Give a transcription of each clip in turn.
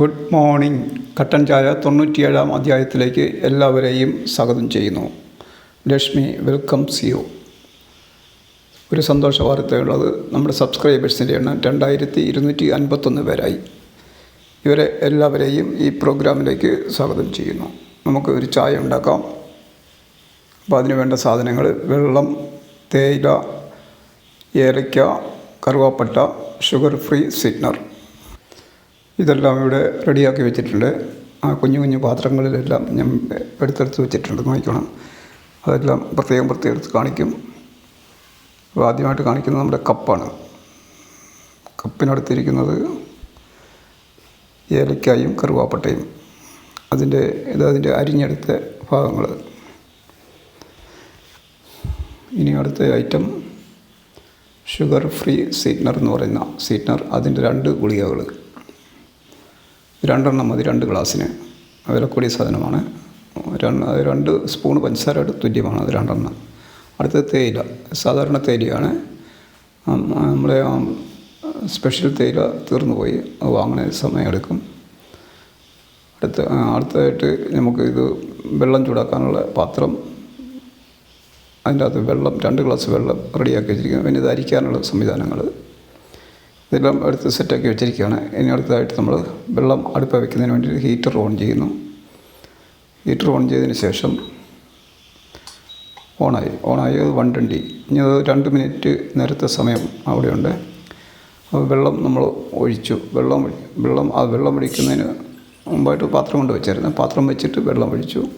Good morning. കട്ടൻ ചായ തൊണ്ണൂറ്റിയേഴാം അധ്യായത്തിലേക്ക് എല്ലാവരെയും സ്വാഗതം ചെയ്യുന്നു. Lakshmi welcome you. ഒരു സന്തോഷ വാർത്തയുള്ളത് നമ്മുടെ സബ്സ്ക്രൈബേഴ്സിന്റെ എണ്ണം രണ്ടായിരത്തി ഇരുന്നൂറ്റി അൻപത്തൊന്ന് പേരായി. ഇവരെ എല്ലാവരെയും ഈ പ്രോഗ്രാമിലേക്ക് സ്വാഗതം ചെയ്യുന്നു. നമുക്ക് ഒരു ചായ ഉണ്ടാക്കാം. അപ്പോൾ അതിന് വേണ്ട സാധനങ്ങൾ വെള്ളം തേയില ഏലയ്ക്ക കറുവാപ്പട്ട ഷുഗർ ഫ്രീ സ്വീറ്റ്നർ ഇതെല്ലാം ഇവിടെ റെഡിയാക്കി വെച്ചിട്ടുണ്ട്. ആ കുഞ്ഞു കുഞ്ഞു പാത്രങ്ങളിലെല്ലാം ഞാൻ എടുത്തെടുത്ത് വെച്ചിട്ടുണ്ട്. നോക്കണം അതെല്ലാം പ്രത്യേകം പ്രത്യേകം എടുത്ത് കാണിക്കും. അപ്പോൾ ആദ്യമായിട്ട് കാണിക്കുന്നത് നമ്മുടെ കപ്പാണ്. കപ്പിനടുത്തിരിക്കുന്നത് ഏലക്കായും കറുവാപ്പട്ടയും. അതിന്റെ ഇത് അതിന്റെ അരിഞ്ഞെടുത്ത ഭാഗങ്ങൾ. ഇനി അടുത്ത ഐറ്റം ഷുഗർ ഫ്രീ സ്വീറ്റ്നർ എന്ന് പറയുന്ന സ്വീറ്റ്നർ അതിന്റെ രണ്ട് ഗുളികകൾ. രണ്ടെണ്ണം മതി രണ്ട് ഗ്ലാസ്സിന്. വിലക്കൂടിയ കൂടിയ സാധനമാണ്. രണ്ട് രണ്ട് സ്പൂൺ പഞ്ചസാരയുടെ തുല്യമാണ് അത് രണ്ടെണ്ണം. അടുത്തത് തേയില. സാധാരണ തേയിലയാണ്. നമ്മളെ സ്പെഷ്യൽ തേയില തീർന്നു പോയി. അത് വാങ്ങാൻ സമയമെടുക്കും. അടുത്ത അടുത്തതായിട്ട് നമുക്ക് ഇത് വെള്ളം ചൂടാക്കാനുള്ള പാത്രം. അതിന്റെ അകത്ത് വെള്ളം രണ്ട് ഗ്ലാസ് വെള്ളം റെഡിയാക്കി വെച്ചിരിക്കുന്നു. പിന്നെ ഇത് അരിക്കാനുള്ള സംവിധാനങ്ങൾ. ഇതെല്ലാം എടുത്ത് സെറ്റാക്കി വെച്ചിരിക്കുകയാണ്. ഇനി അടുത്തതായിട്ട് നമ്മൾ വെള്ളം അടുപ്പ് വയ്ക്കുന്നതിന് വേണ്ടി ഹീറ്റർ ഓൺ ചെയ്യുന്നു. ഹീറ്റർ ഓൺ ചെയ്തതിന് ശേഷം ഓണായി. ഓണായി. One twenty. ഇനി അത് രണ്ട് മിനിറ്റ് നേരത്തെ സമയം അവിടെയുണ്ട്. അപ്പോൾ വെള്ളം നമ്മൾ ഒഴിച്ചു. വെള്ളം വെള്ളം ആ വെള്ളം ഒഴിക്കുന്നതിന് മുമ്പായിട്ട് പാത്രം കൊണ്ട് വെച്ചായിരുന്നു. പാത്രം വെച്ചിട്ട് വെള്ളം ഒഴിച്ചു.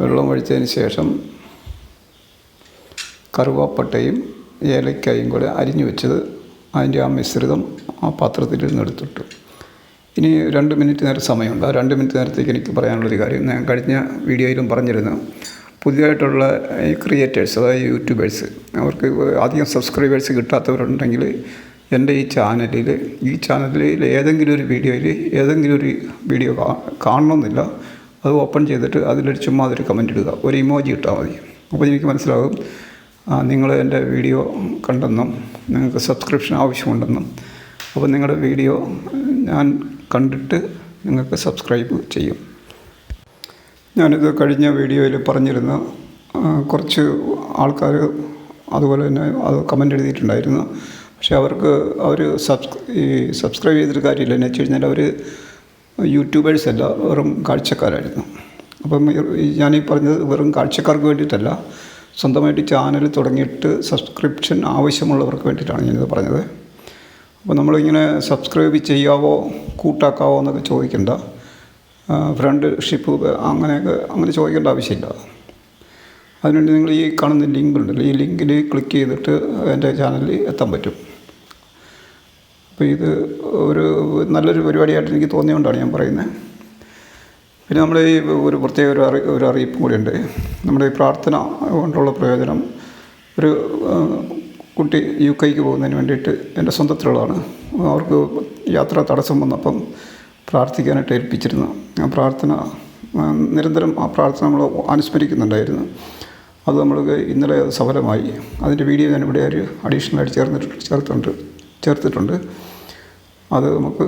വെള്ളം ഒഴിച്ചതിന് ശേഷം കറുവാപ്പട്ടയും ഏലക്കായും കൂടെ അരിഞ്ഞു വെച്ചത് അതിന്റെ ആ മിശ്രിതം ആ പാത്രത്തിൽ നിന്ന് എടുത്തിട്ടു. ഇനി രണ്ട് മിനിറ്റ് നേരം സമയമുണ്ട്. ആ രണ്ട് മിനിറ്റ് നേരത്തേക്ക് എനിക്ക് പറയാനുള്ളൊരു കാര്യം. ഞാൻ കഴിഞ്ഞ വീഡിയോയിലും പറഞ്ഞിരുന്നു പുതിയതായിട്ടുള്ള ഈ ക്രിയേറ്റേഴ്സ് അതായത് യൂട്യൂബേഴ്സ് അവർക്ക് അധികം സബ്സ്ക്രൈബേഴ്സ് കിട്ടാത്തവരുണ്ടെങ്കിൽ എന്റെ ഈ ചാനലിൽ ഈ ചാനലിൽ ഏതെങ്കിലും ഒരു വീഡിയോയിൽ ഏതെങ്കിലും ഒരു വീഡിയോ കാണണമെന്നില്ല. അത് ഓപ്പൺ ചെയ്തിട്ട് അതിലൊരു ചുമ്മാ അതൊരു കമന്റ് ഇടുക. ഒരു ഇമോജി ഇട്ടാൽ മതി. അപ്പോൾ എനിക്ക് മനസ്സിലാകും നിങ്ങൾ എന്റെ വീഡിയോ കണ്ടെന്നും നിങ്ങൾക്ക് സബ്സ്ക്രിപ്ഷൻ ആവശ്യമുണ്ടെന്നും. അപ്പോൾ നിങ്ങളുടെ വീഡിയോ ഞാൻ കണ്ടിട്ട് നിങ്ങൾക്ക് സബ്സ്ക്രൈബ് ചെയ്യും. ഞാനിത് കഴിഞ്ഞ വീഡിയോയിൽ പറഞ്ഞിരുന്ന. കുറച്ച് ആൾക്കാർ അതുപോലെ തന്നെ അത് കമന്റ് എഴുതിയിട്ടുണ്ടായിരുന്നു. പക്ഷേ അവർക്ക് അവർ സബ്സ് ഈ സബ്സ്ക്രൈബ് ചെയ്തിട്ട് കാര്യമില്ല. എന്ന് വെച്ച് കഴിഞ്ഞാൽ അവർ യൂട്യൂബേഴ്സ് അല്ല വെറും കാഴ്ചക്കാരായിരുന്നു. അപ്പം ഞാനീ പറഞ്ഞത് വെറും കാഴ്ചക്കാർക്ക് വേണ്ടിയിട്ടല്ല. സ്വന്തമായിട്ട് ചാനൽ തുടങ്ങിയിട്ട് സബ്സ്ക്രിപ്ഷൻ ആവശ്യമുള്ളവർക്ക് വേണ്ടിയിട്ടാണ് ഞാനിത് പറഞ്ഞത്. അപ്പോൾ നമ്മളിങ്ങനെ സബ്സ്ക്രൈബ് ചെയ്യാവോ കൂട്ടാക്കാവോ എന്നൊക്കെ ചോദിക്കേണ്ട. ഫ്രണ്ട് ഷിപ്പ് അങ്ങനെയൊക്കെ അങ്ങനെ ചോദിക്കേണ്ട ആവശ്യമില്ല. അതിനുവേണ്ടി നിങ്ങൾ ഈ കാണുന്ന ലിങ്ക് ഉണ്ടല്ലോ ഈ ലിങ്കിൽ ക്ലിക്ക് ചെയ്തിട്ട് എന്റെ ചാനലിൽ എത്താൻ പറ്റും. അപ്പോൾ ഇത് ഒരു നല്ലൊരു പരിപാടിയായിട്ട് എനിക്ക് തോന്നിയതുകൊണ്ടാണ് ഞാൻ പറയുന്നത്. പിന്നെ നമ്മൾ ഈ ഒരു പ്രത്യേക ഒരു അറി ഒരു അറിയിപ്പ് കൂടിയുണ്ട്. നമ്മുടെ ഈ പ്രാർത്ഥന കൊണ്ടുള്ള പ്രയോജനം ഒരു കുട്ടി യു കെക്ക് പോകുന്നതിന് വേണ്ടിയിട്ട് എന്റെ സ്വന്തത്തിലുള്ളതാണ്. അവർക്ക് യാത്ര തടസ്സം വന്നപ്പം പ്രാർത്ഥിക്കാനായിട്ട് ഏൽപ്പിച്ചിരുന്നു. ആ പ്രാർത്ഥന നിരന്തരം ആ പ്രാർത്ഥന നമ്മൾ അനുസ്മരിക്കുന്നുണ്ടായിരുന്നു. അത് നമ്മൾ ഇന്നലെ സഫലമായി. അതിന്റെ വീഡിയോ ഞാൻ ഇവിടെ ഒരു അഡീഷണലായിട്ട് ചേർന്നിട്ട് ചേർത്തിട്ടുണ്ട് ചേർത്തിട്ടുണ്ട്. അത് നമുക്ക്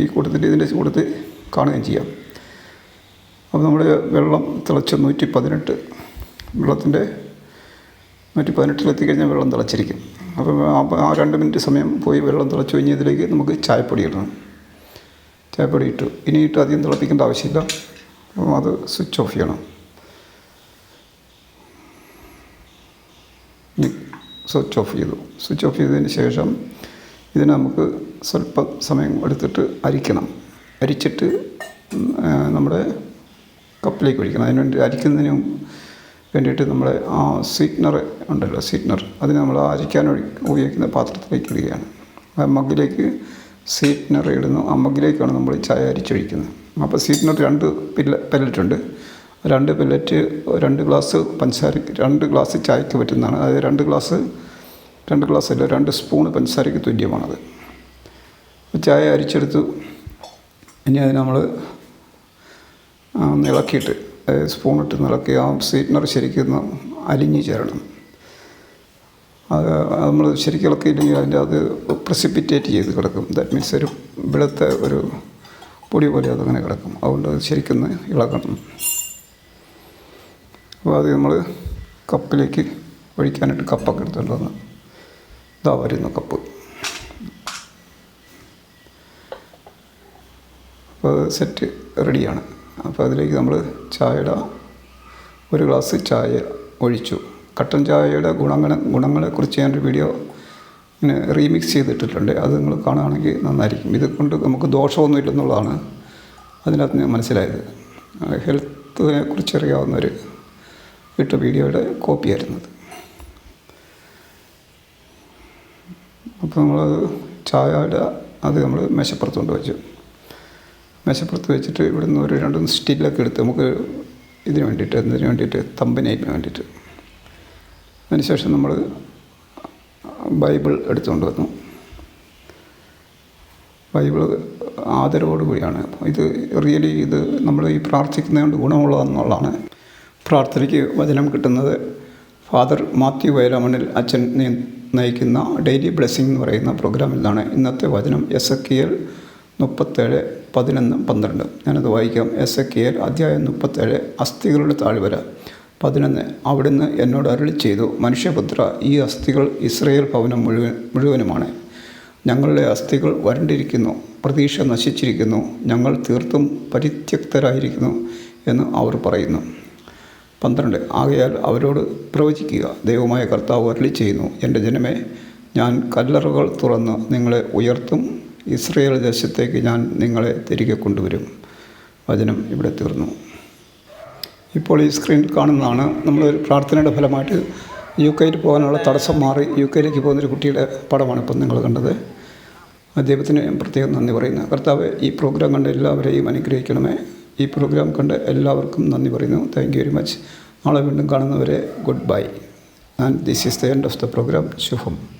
ഈ കൂട്ടത്തിൽ ഇതിന്റെ കൂട്ടത്തിൽ കാണുകയും ചെയ്യാം. അപ്പോൾ നമ്മൾ വെള്ളം തിളച്ച് നൂറ്റി പതിനെട്ട് വെള്ളത്തിന്റെ നൂറ്റി പതിനെട്ടിലെത്തിക്കഴിഞ്ഞാൽ വെള്ളം തിളച്ചിരിക്കും. അപ്പോൾ ആ- രണ്ട് മിനിറ്റ് സമയം പോയി വെള്ളം തിളച്ച് കഴിഞ്ഞ് ഇതിലേക്ക് നമുക്ക് ചായപ്പൊടി ഇടണം. ചായപ്പൊടി ഇട്ടു. ഇനി ഇട്ട് അധികം തിളപ്പിക്കേണ്ട ആവശ്യമില്ല. അത് സ്വിച്ച് ഓഫ് ചെയ്യണം. സ്വിച്ച് ഓഫ് ചെയ്തു. സ്വിച്ച് ഓഫ് ചെയ്തതിന് ശേഷം ഇതിനെ നമുക്ക് സ്വല്പം സമയം എടുത്തിട്ട് അരിക്കണം. അരിച്ചിട്ട് നമ്മുടെ കപ്പിലേക്ക് ഒഴിക്കണം. അതിന് വേണ്ടി അരിക്കുന്നതിന് വേണ്ടിയിട്ട് നമ്മൾ ആ സ്വീറ്റ്നർ ഉണ്ടല്ലോ സ്വീറ്റ്നർ അതിന് നമ്മൾ അരിക്കാൻ ഉപയോഗിക്കുന്ന പാത്രത്തിലേക്ക് ഇടുകയാണ്. ആ മഗ്ഗിലേക്ക് സ്വീറ്റ്നർ ഇടുന്നു. ആ മഗ്ഗിലേക്കാണ് നമ്മൾ ചായ അരിച്ചൊഴിക്കുന്നത്. അപ്പോൾ സ്വീറ്റ്നർ രണ്ട് പില്ല പെല്ലറ്റ് ഉണ്ട്. രണ്ട് പെല്ലറ്റ് രണ്ട് ഗ്ലാസ് പഞ്ചസാര രണ്ട് ഗ്ലാസ് ചായക്ക് പറ്റുന്നതാണ്. അതായത് രണ്ട് ഗ്ലാസ് രണ്ട് ഗ്ലാസ് അല്ല രണ്ട് സ്പൂണ് പഞ്ചസാരയ്ക്ക് തുല്യമാണത്. ചായ അരിച്ചെടുത്തു. ഇനി അതിന് നമ്മൾ ഇളക്കിയിട്ട് അതായത് സ്പൂണിട്ട് ഇളക്കി ആ സ്വീറ്റ്നർ ശരിക്കും അലിഞ്ഞു ചേരണം. അത് നമ്മൾ ശരിക്കും ഇളക്കിയില്ലെങ്കിൽ അതിന്റെ അത് പ്രസിപ്പിറ്റേറ്റ് ചെയ്ത് കിടക്കും. ദാറ്റ് മീൻസ് ഒരു വെളുത്ത ഒരു പൊടി പോലെ അതങ്ങനെ കിടക്കും. അതുകൊണ്ട് അത് ശരിക്കും ഇളകണം അപ്പോൾ അത് നമ്മൾ കപ്പിലേക്ക് ഒഴിക്കാനായിട്ട് കപ്പൊക്കെ എടുത്തുകൊണ്ട് ഇതാ വരുന്നു കപ്പ്. അപ്പോൾ സെറ്റ് റെഡിയാണ് അപ്പോൾ അതിലേക്ക് നമ്മൾ ചായയുടെ ഒരു ഗ്ലാസ് ചായ ഒഴിച്ചു. കട്ടൻ ചായയുടെ ഗുണങ്ങളെ ഗുണങ്ങളെക്കുറിച്ച് ഞാനൊരു വീഡിയോ ഇങ്ങനെ റീമിക്സ് ചെയ്തിട്ടിട്ടുണ്ട്. അത് നിങ്ങൾ കാണുകയാണെങ്കിൽ നന്നായിരിക്കും. ഇത് കൊണ്ട് നമുക്ക് ദോഷമൊന്നും ഇല്ലെന്നുള്ളതാണ് അതിനകത്ത് ഞാൻ മനസ്സിലായത്. ഹെൽത്തിനെ കുറിച്ച് ഇട്ട വീഡിയോയുടെ കോപ്പിയായിരുന്നത് അപ്പോൾ നമ്മൾ ചായയുടെ അത് നമ്മൾ മേശപ്പുറത്ത് കൊണ്ട് വെച്ചു. മേശപ്പുറത്ത് വെച്ചിട്ട് ഇവിടുന്ന് ഒരു രണ്ടും സ്റ്റില്ലൊക്കെ എടുത്ത് നമുക്ക് ഇതിന് വേണ്ടിയിട്ട് എന്തിനു വേണ്ടിയിട്ട് തമ്പനയിലിന് വേണ്ടിയിട്ട്. അതിനുശേഷം നമ്മൾ ബൈബിൾ എടുത്തുകൊണ്ട് വന്നു. ബൈബിൾ ആദരവോട് കൂടിയാണ്. ഇത് റിയലി ഇത് നമ്മൾ ഈ പ്രാർത്ഥിക്കുന്നതുകൊണ്ട് ഗുണമുള്ളതെന്നുള്ളതാണ്. പ്രാർത്ഥനയ്ക്ക് വചനം കിട്ടുന്നത് ഫാദർ മാത്യു വയലാമണിൽ അച്ഛൻ നയിക്കുന്ന ഡെയിലി ബ്ലെസ്സിങ് എന്ന് പറയുന്ന പ്രോഗ്രാമിൽ നിന്നാണ് ഇന്നത്തെ വചനം. എസ് എ മുപ്പത്തേഴ് പതിനൊന്ന് പന്ത്രണ്ട്. ഞാനത് വായിക്കാം. എസ് എ കെ എൽ അധ്യായം മുപ്പത്തേഴ് അസ്ഥികളുടെ താഴ്വര. പതിനൊന്ന് അവിടുന്ന് എന്നോട് അരുളി ചെയ്തു മനുഷ്യപുത്ര ഈ അസ്ഥികൾ ഇസ്രയേൽ ഭവനം മുഴുവൻ മുഴുവനുമാണ്. ഞങ്ങളുടെ അസ്ഥികൾ വരണ്ടിരിക്കുന്നു പ്രതീക്ഷ നശിച്ചിരിക്കുന്നു ഞങ്ങൾ തീർത്തും പരിത്യക്തരായിരിക്കുന്നു എന്ന് അവർ പറയുന്നു. പന്ത്രണ്ട് ആകയാൽ അവരോട് പ്രവചിക്കുക ദൈവമായ കർത്താവ് അരളി ചെയ്യുന്നു എന്റെ ജനമേ ഞാൻ കല്ലറുകൾ തുറന്ന് നിങ്ങളെ ഉയർത്തും ഇസ്രയേൽ ദേശത്തേക്ക് ഞാൻ നിങ്ങളെ തിരികെ കൊണ്ടുവരും. വചനം ഇവിടെ തീർന്നു. ഇപ്പോൾ ഈ സ്ക്രീനിൽ കാണുന്നതാണ്. നമ്മളൊരു പ്രാർത്ഥനയുടെ ഫലമായിട്ട് യു കെയിൽ പോകാനുള്ള തടസ്സം മാറി യു കെയിലേക്ക് പോകുന്നൊരു കുട്ടിയുടെ പടമാണ് ഇപ്പം നിങ്ങൾ കണ്ടത്. ദൈവത്തിന് ഞാൻ പ്രത്യേകം നന്ദി പറയുന്നു. കർത്താവ് ഈ പ്രോഗ്രാം കണ്ട് എല്ലാവരെയും അനുഗ്രഹിക്കണമേ. ഈ പ്രോഗ്രാം കണ്ട് എല്ലാവർക്കും നന്ദി പറയുന്നു. താങ്ക് യു വെരി മച്ച് നാളെ വീണ്ടും കാണുന്നവരെ good bye and this is the end of the programme Shubham.